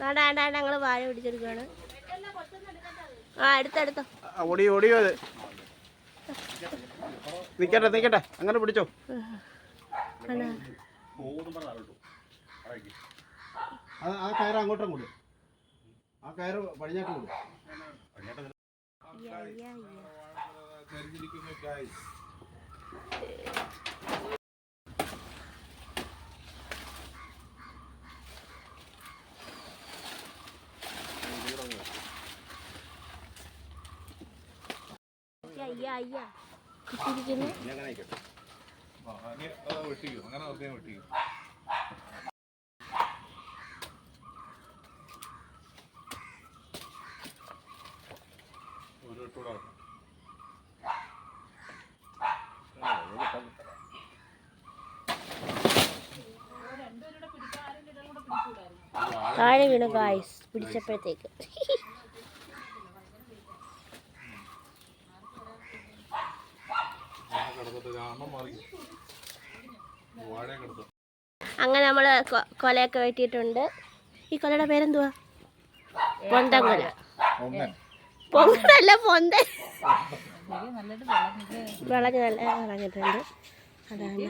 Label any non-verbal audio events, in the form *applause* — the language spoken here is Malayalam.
വേണ്ട വേണ്ട വേണ്ട ഞങ്ങൾ വാഴ പിടിച്ചെടുക്കുകയാണ് ആ എടുത്തെടുത്തോ ആ, ഓടിയോ ഓടിയോ അത് നിക്കട്ടെ നിക്കട്ടെ അങ്ങനെ പിടിച്ചോ. അത് ആ കയറ് അങ്ങോട്ടും കൂടും ആ കയറ് പടിഞ്ഞാട്ടും കൊടു. അയ്യ, അയ്യ, അയ്യ. കുത്തിയിരിക്കുന്നു. വെട്ടിക്കും അങ്ങനെ പ്രത്യേകം വെട്ടിക്കും ആക്കണം. താഴെ വീണു ഗായ്സ് പിടിച്ചപ്പോഴത്തേക്ക്. *laughs* അങ്ങനെ നമ്മൾ കൊലയൊക്കെ വെട്ടിയിട്ടുണ്ട്. ഈ കൊലയുടെ പേരെന്തുവാ? പൊന്തൻ. കൊല ഒന്നൻ പൊങ്ങനല്ല പൊന്തൻ വിളഞ്ഞ് നല്ല വിളഞ്ഞിട്ടുണ്ട്. അതാണ്.